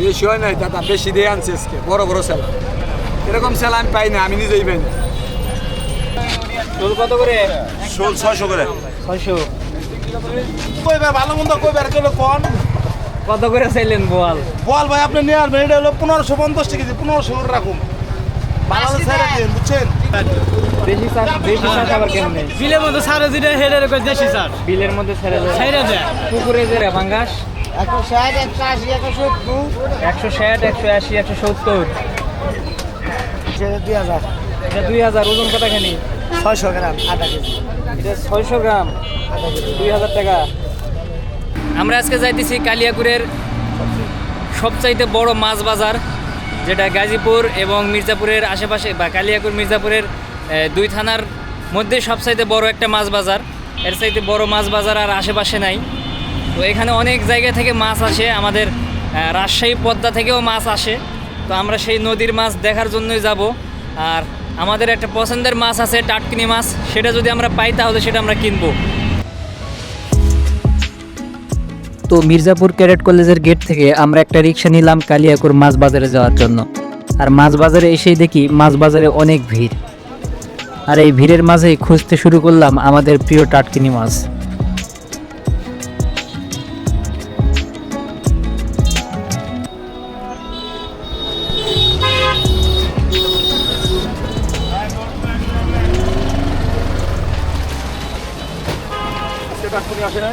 বেশি হয় নাই দাদা বেশি দিয়ে আনছে আজকে। বড় বড় সেলা এরকম সেলা আমি পাই না আমি নিজেই পাই না। চুল কত করে? শোল ছয়শো করে। ছয়শো। কইবার ভালো মন্দ কইবার গেলে কোন? কত করে চাইলেন বোয়াল? ভাই আপনি নিয়ে আসবেন এটা হলো পনেরোশো পঞ্চাশ কেজি পনেরোশো করে রাখুন। ভালো ছেড়ে দিন বুঝছেন? বেশি চাষ চাষ আবার কেমনে বিলের মধ্যে সাড়ে দুইটা হেডের করে দেশি স্যার বিলের মধ্যে ছেড়ে দেয়। ছেড়ে দেয়। পুকুরে যে বাঙ্গাস একশো ষাট একশো আশি একশো সত্তর। একশো ষাট একশো আশি একশো সত্তর। দুই হাজার। এটা দুই হাজার ওজন কতখানি ছয়শো গ্রাম আধা কেজি। এটা ছয়শো গ্রাম। দুই হাজার টাকা। আমরা আজকে যাইতেছি কালিয়াকুরের সবচাইতে বড় মাছ বাজার। যেটা গাজীপুর এবং মির্জাপুরের আশেপাশে বা কালিয়াকুর মির্জাপুরের দুই থানার মধ্যে সবচাইতে বড় একটা মাছ বাজার। এর চাইতে বড় মাছ বাজার আর আশেপাশে নাই। তো এখানে অনেক জায়গা থেকে মাছ আসে। আমাদের রাজশাহী পদ্মা থেকেও মাছ আসে। তো আমরা সেই নদীর মাছ দেখার জন্যই যাব। আর আমাদের একটা পছন্দের মাছ আছে টাটকিনি মাছ। সেটা যদি আমরা পাই, তাহলে সেটা আমরা কিনবো। তো মির্জাপুর ক্যাডেট কলেজের গেট থেকে আমরা একটা রিক্সা নিলাম কালিয়াকুর মাছ বাজারে যাওয়ার জন্য। আর মাছ বাজারে এসেই দেখি মাছ বাজারে অনেক ভিড়। আর এই ভিড়ের মাঝেই খুঁজতে শুরু করলাম আমাদের প্রিয় টাটকিনি মাছ। না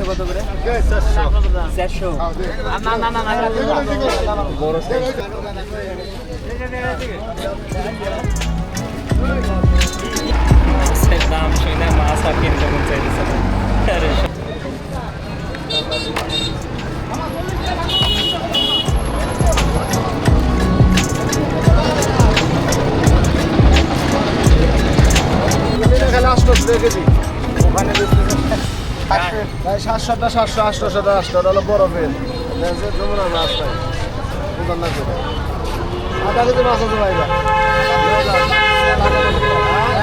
কত করে চারশো না না না না বড় দাম শুনে মাছ আর কিনতে মন চাইতেছে না। আরে খেলে আটশো কেজি ওখানে ভাই সাতশোটা সাতশো আটশোটা হলো বরফের জমুনা মাছ নাই দোকান না করে আধা কেজি মাছ। আছে ভাই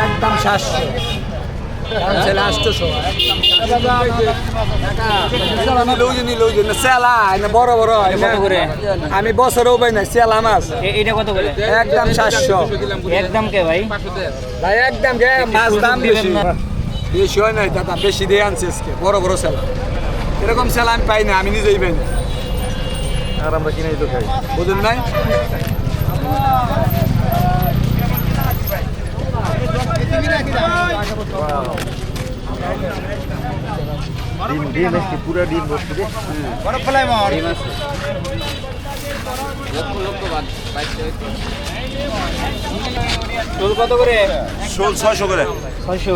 একদম সাতশো ছেলে আটশোশো সেলা এনে বড় বড় এনে কত করে? আমি বছরও পাই না সেলা মাছ এ- কত করে একদম সাতশো। একদম কে ভাই? ভাই একদম মাছ দাম বেশি। বেশি হয় নাই দাদা বেশি দিয়ে আনছে আজকে বড় বড় সেলা এরকম সেলা আমি পাই না আমি নিজেই পাই না আর আমরা কিনেই তো খাই বুঝুন নাই? ডিম ডিম পুরো ডিম ভর্তি রে বড় ফলাই মার। চুল কত করে? শোল ছয়শো করে। ছয়শো।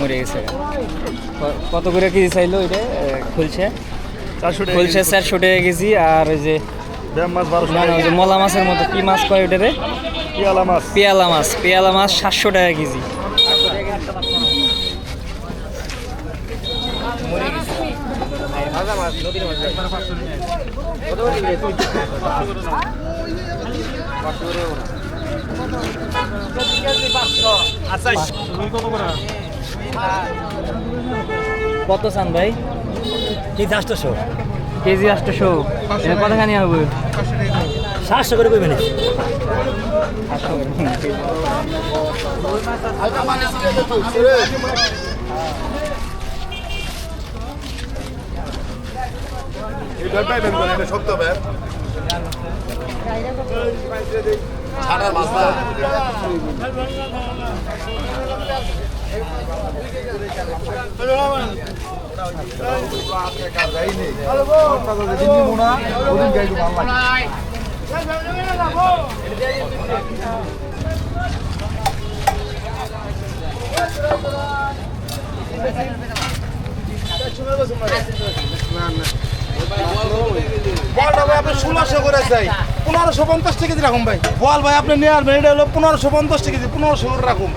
মরে গেছে। কত করে কেজি চাইলো এটা? খুলছে। চারশো খুলছে চারশো টাকা কেজি আর ওই যে মলা মাছের মতো। কি মাছ কয় ওটারে পিয়ালা মাছ। পেয়ালা মাছ। পেয়ালা মাছ সাতশো টাকা কেজি। কত চান ভাই? কেজি আটশোশো কেজি আটশোশো কতখানি হবে? সাতশো করে কইবেন। এটা পাইবেন কোন এটা সত্য ব্যাগ বলটা ভাই আপনি ষোলোশো করে চাই। পনেরোশো পঞ্চাশ টাকা দিয়ে রাখুন ভাই। বল ভাই আপনি হলো পনেরোশো পঞ্চাশ টাকা দিয়ে পনেরোশো করে রাখুন।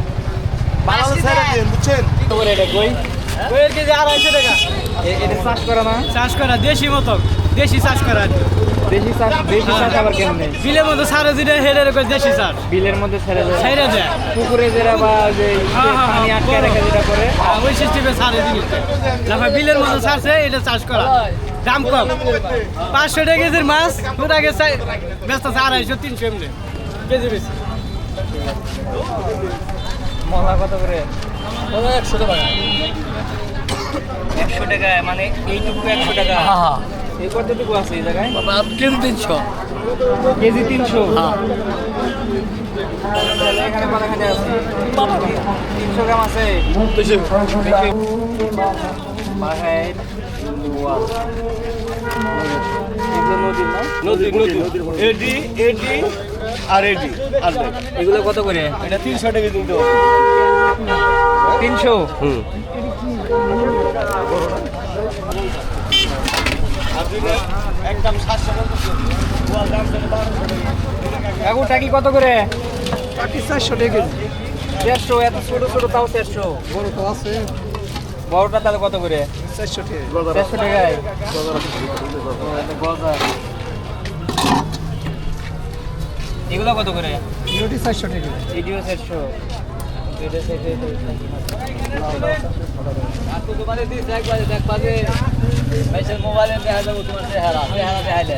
বাংলাদেশ ছেড়ে দিন বুঝছেন? কত করে এটা কই? কইয়ের কেজি? আড়াইশো টাকা। এটা চাষ করা না? চাষ করা দেশি মতো দেশি চাষ করা দেশি চাষ দেশি চাষ আবার কেমনে? বিলের মতো সাড়ে দুটা হেডের করে দেশি চাষ বিলের মধ্যে ছেড়ে দেয় ছেড়ে দেয়। পুকুরে যেটা বা যে হ্যাঁ, হ্যাঁ, পানি আটকে রেখে যেটা করে। ওই সিস্টেমে সাড়ে দিন বিলের মতো ছাড়ছে এটা চাষ করা। দাম কম। পাঁচশো টাকা কেজির মাছ তোর আগে চাই- ব্যস্ত আছে আড়াইশো তিনশো এমনি। কেজি বেশি। মলা কত করে? একশো টাকা। একশো টাকা মানে এইটুকু একশো টাকা। এই কতটুকু আছে এই জায়গায়? কেজি তিনশো। কেজি তিনশো? তাহলে এখানে আছে। তিনশো গ্রাম আছে। এগুলো নদী নদী এডি এডি আর এডি। আর এগুলো কত করে? এটা তিনশো টাকা কিন্তু তিনশো? একদম সাতশো কাকু টাকি কত করে? চারশো টাকা দেড়শো এত ছোট ছোট তাও দেড়শো। বড় তো আছে। বড়টা তাহলে কত করে? চারশো টাকা টাকায়। এগুলো কত করে? ইউটি চারশো টাকা। চারশো। মোবাইলে দেখা যাব তোমার চেহারা। চেহারা দেখাইলে।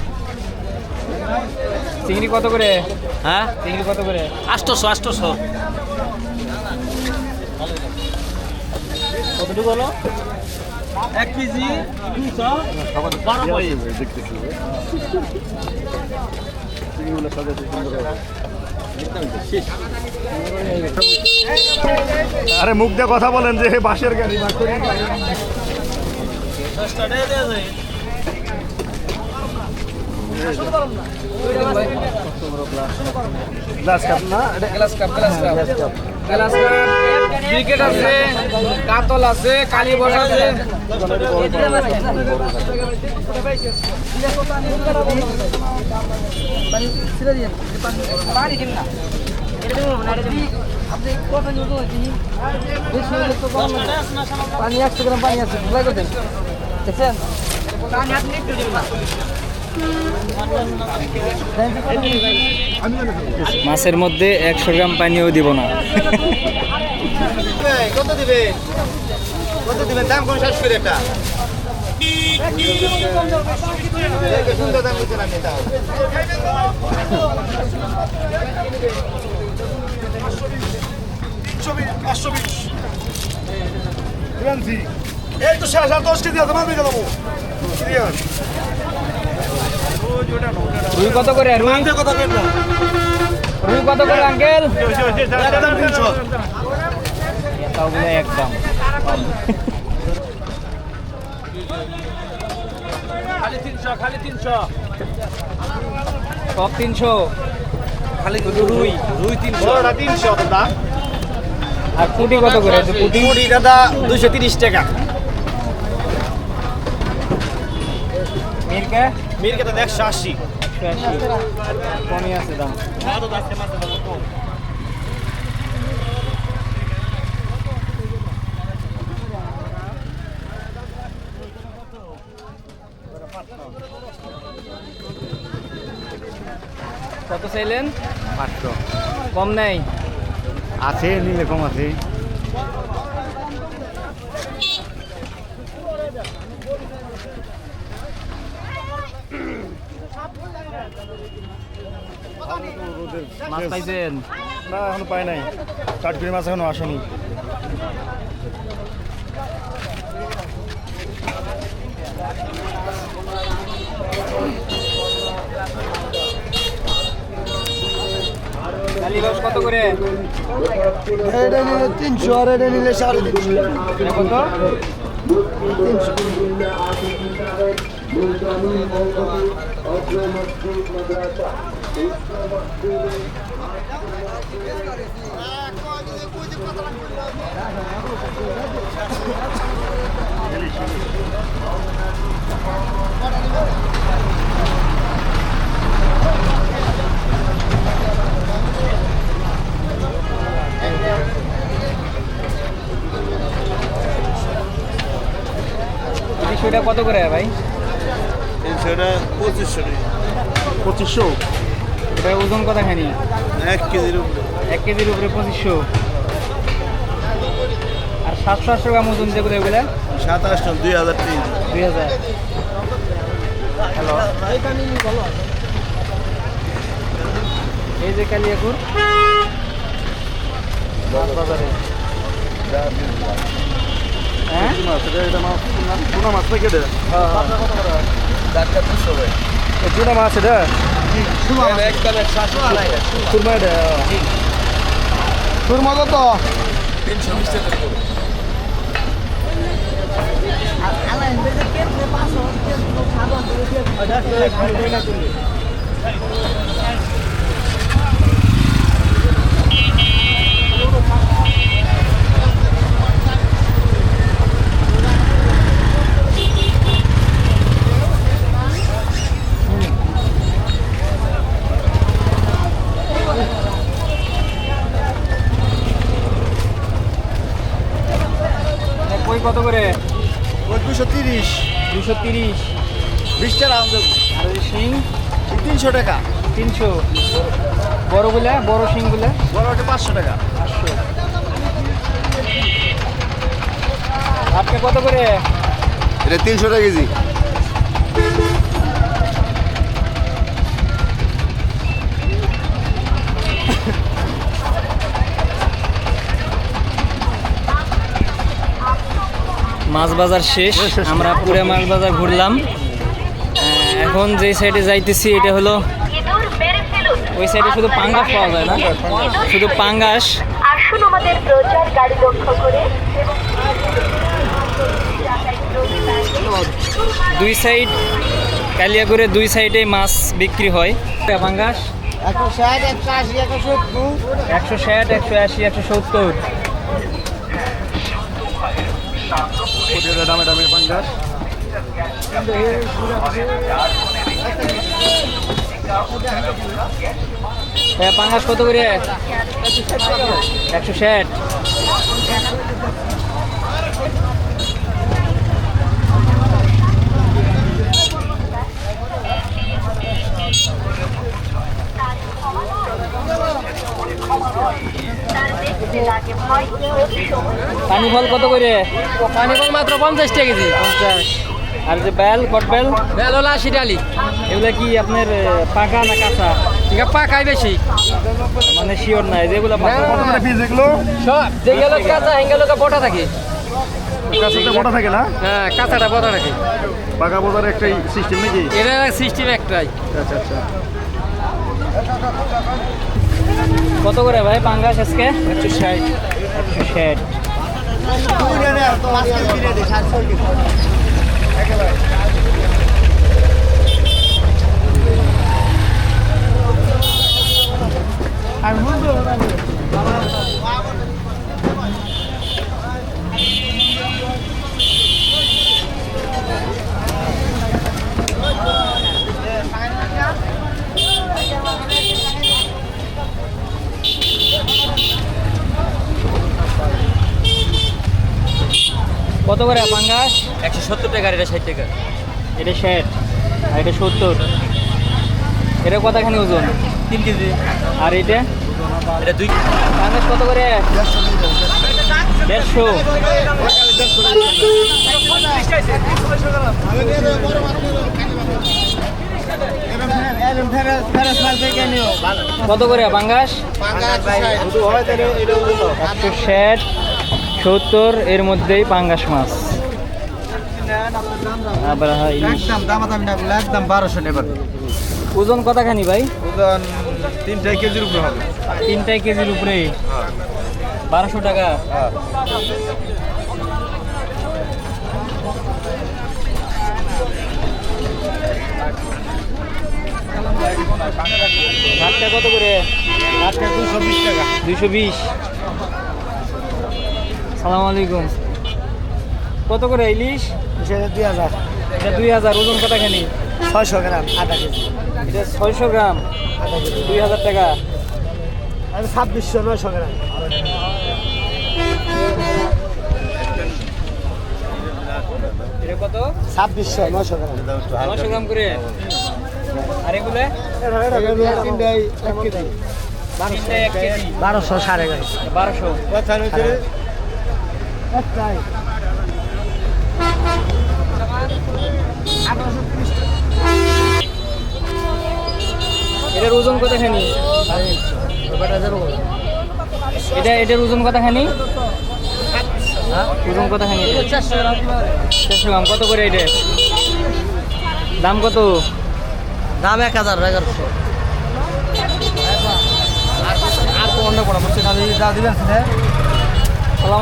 চিংড়ি কত করে? হ্যাঁ? চিংড়ি কত করে? আষ্টশো আষ্টশো কতটুকু হলো? এক কেজি আরে মুখ দিয়ে কথা বলেন যে বাসের গাড়ি গ্লাস কাপ না grass carp grass carp grass carp cricket আছে কাতল আছে কালী বস আছে পানি একশো গ্রাম পানি আছে দেখছেন? মাছের মধ্যে একশো গ্রাম পানিও দিব না। কত দিবে? কত দিবেন দাম কোন শেষ করে একটা? সুন্দর দাম দিতে আমি তাও। এই তো শেষ আর দশ কেজি আছে মামি দেবো। রুই কত করে রুই? রুই কত করে আঙ্কেল? একদম তিনশো একদম খালি তিনশো খালি তিনশো। সব তিনশো? খালি শুধু রুই। রুই তিনশো। তিনশো দাদা আর পুটি কত করে? পুটি? কুড়ি দাদা দুশো তিরিশ টাকা। মিরকা মিরকে দাদা একশো আশি। আশি কমই আছে দাম কত চাইলেন? পাঁচশো। কম নেই? আছে নিলে কম আছে। মাছ পাইছেন? না এখনও পাই নাই। চাটকুড়ি মাছ এখনও আসেনি। কত করে? এটা নিলে তিনশো আর এটা নিলে সাড়ে তিনশো। কত? তিনশোটা কত করে ভাই? তিনশোটা পঁচিশশো পঁচিশশো? এটা ওজন খানি? এক কেজির উপরে। এক কেজির উপরে পঁচিশশো। আর সাতশো আটশো গ্রাম ওজন যেগুলো এগুলো? আটশো দুই হাজার তিন। দুই হাজার। হ্যালো এই যে কালিয়াকুর বাজারে। হ্যাঁ? চুনা মাছ থেকে দে। চুনা মাছ এটা সুরমা এটা? সুরমা কত কই কত করে দুশো তিরিশ দুশো তিরিশ। বিশটা রাউন্ড আর ওই শিং তিনশো টাকা। তিনশো। বড়গুলা বড় শিংগুলা বড় ওটা পাঁচশো টাকা। পাঁচশো। আপনি কত করে? এটা তিনশো টাকা কেজি। মাছ বাজার শেষ আমরা পুরে মাছ বাজার ঘুরলাম। এখন যে সাইডে যাইতেছি এটা হলো ওই সাইডে শুধু পাঙ্গাস পাওয়া যায় না শুধু পাঙ্গাস। আসুন আমাদের প্রচার গাড়ি লক্ষ্য করে দুই সাইড কালিয়াকুরে দুই সাইডে মাছ বিক্রি হয়। পাঙ্গাস? একশো ষাট একশো আশি একশো সত্তর। একশো ষাট একশো আশি একশো সত্তর। দামে হ্যাঁ পাঙ্গাস কত করে? একশো ষাট। পানি ফল কত করে? পানি ফল মাত্র পঞ্চাশ টাকা কেজি। পঞ্চাশ। আর যে বেল কট বেল? বেল হলো আশি ডালি এগুলো কি আপনার পাকা না কাঁচা? এটা পাকাই বেশি। মানে শিওর নাই যেগুলো এগুলো? সব। যে গেল কাঁচা হেঙ্গেল বটা থাকে। কাঁচাতে মোটা থাকে না? হ্যাঁ কাঁচাটা বটা থাকে। পাকা একটাই সিস্টেম নাকি? এটা সিস্টেম একটাই। আচ্ছা আচ্ছা। কত করে ভাই পাঙ্গাস আজকে? একশো ষাট একশো ষাট কত করে পাঙ্গাস? একশো সত্তর টাকা এটা ষাট টাকা। এটা ষাট আর এটা সত্তর। এটা কতখানি ওজন? তিন কেজি। আর এটা? এটা দুই পাঙ্গাস কত করে? দেড়শো। কত করে? পাঙ্গাস? একশো ষাট সত্তর এর মধ্যেই পাঙ্গাস মাছ। আবার হয় একদম দাম দাম না একদম বারোশো নেবেন। ওজন কতখানি ভাই? ওজন তিনটাই কেজির উপরে হবে। তিনটাই কেজির উপরে? বারোশো টাকা? ভাতটা কত করে? আজকে দুশো বিশ টাকা। দুইশো বিশ। সালাম আলাইকুম। কত করে ইলিশ? সেটা দুই হাজার। এটা দুই হাজার ওজন কতখানি ছয়শো গ্রাম আধা কেজি। এটা ছয়শো গ্রাম। আধা কেজি। দুই হাজার টাকা। ছাব্বিশশো নয়শো গ্রাম। এটা কত? ছাব্বিশশো নয়শো গ্রাম। নশো গ্রাম করে? আর এগুলো? বারোশো সাড়ে বারোশো। এটার ওজন কতখানি? এটা এটার ওজন কতখানি? ওজন কতখানি? চারশো গ্রাম। কত করে এটা? দাম কত? দাম এক হাজার এগারোশো। আর কোনটা পড়া বলছেন আমি যা দিবেন সালাম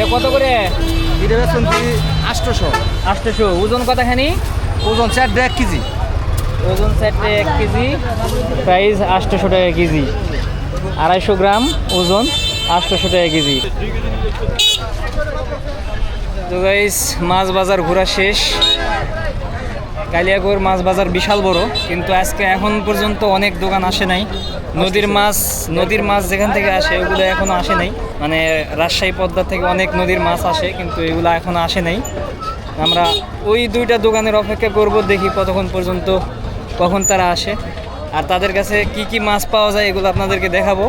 এ কত করে? এটা ওজন কতখানি ওজন চার এক কেজি। ওজন এক কেজি। প্রাইস টাকা কেজি। আড়াইশো গ্রাম ওজন আটশোশো টাকা কেজি। তো গাইস মাছ বাজার ঘোরা শেষ। কালিয়াগড় মাছ বাজার বিশাল বড়, কিন্তু আজকে এখন পর্যন্ত অনেক দোকান আসে নাই। নদীর মাছ নদীর মাছ যেখান থেকে আসে, ওগুলো এখনও আসে নাই। মানে রাজশাহী পদ্মা থেকে অনেক নদীর মাছ আসে, কিন্তু এগুলো এখনও আসে নাই। আমরা ওই দুইটা দোকানের অপেক্ষা করব, দেখি কতক্ষণ পর্যন্ত, কখন তারা আসে। আর তাদের কাছে কি কি মাছ পাওয়া যায়, এগুলো আপনাদেরকে দেখাবো।